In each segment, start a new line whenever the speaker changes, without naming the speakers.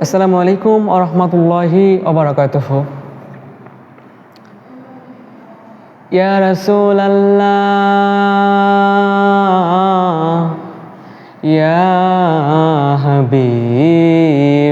আসসালামু আলাইকুম আরহামতুল্লাহি ওবরাকাতুহ ইয়া রাসূল আল্লাহ ইয়া হাবিবাল্লাহ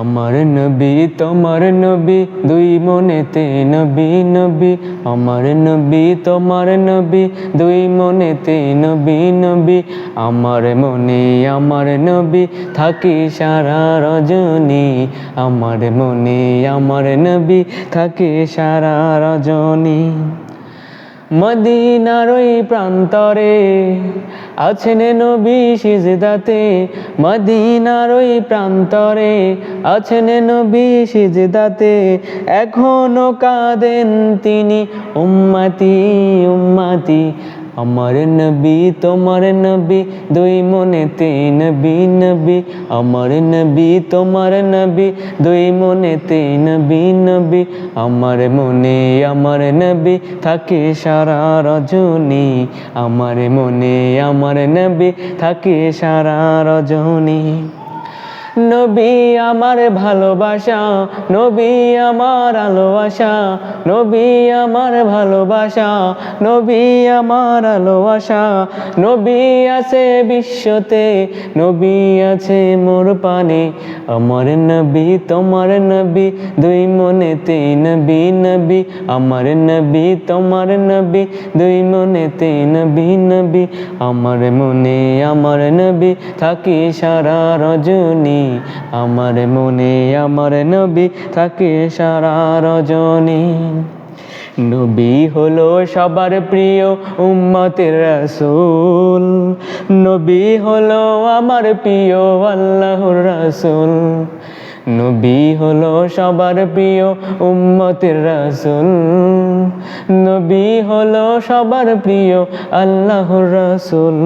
আমার নবী, তোমার নবী, দুই মনেতে নবী নবী। আমার নবী, তোমার নবী, দুই মনেতে নবী নবী। আমার মনে আমার নবী থাকি সারা রজনী। আমার মনে আমার নবী থাকে সারা রজনী। মদিনার ওই প্রান্তরে আছেন নবী সিজদাতে মদিনার ওই প্রান্তরে। আছেন নবী সিজদাতে এখনও কাঁদেন তিনি উম্মাতি উম্মাতি। আমার নবী, তোমার নবী, দুই মনেতে নবী নবী। আমার নবী, তোমার নবী, দুই মনেতে নবী নবী। আমার মনে, আমার নবী থাকে সারা রজনী। আমার মনে, আমার নবী থাকে সারা রজনী। নবী আমার ভালোবাসা, নবী আমার আলো আশা নবী আমার ভালোবাসা, নবী আমার আলো আশা নবী আছে বিশ্বতে, নবী আছে মোর পানে। আমার নবী, তোমার নবী, দুই মনেতে নবী নবী। আমার নবী, তোমার নবী, দুই মনেতে নবী নবী। আমার মনে, আমার নবী, থাকি সারা রজনী। আমার মনে, আমার নবী থাকে সারা রজনী। নবী হলো সবার প্রিয় উম্মতের রাসুল। নবী হলো আমার প্রিয় আল্লাহর রাসূল। নবী হলো সবার প্রিয় উম্মতের রাসূল। নবী হলো সবার প্রিয় আল্লাহর রাসূল।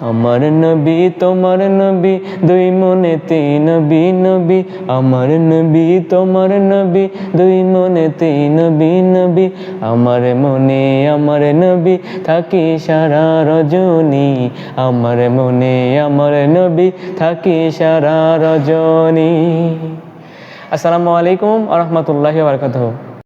আমার নবী, তোমার নবী, দুই মনেতে নবী নবী। আমার নবী, তোমার নবী, দুই মনেতে নবী নবী। আমার মনে, আমার নবী থাকি সারা রজনী। আমার মনে, আমার নবী থাকি সারা রজনী। আসসালামু আলাইকুম আ রহমতুল্লাহি বারকাতুহ।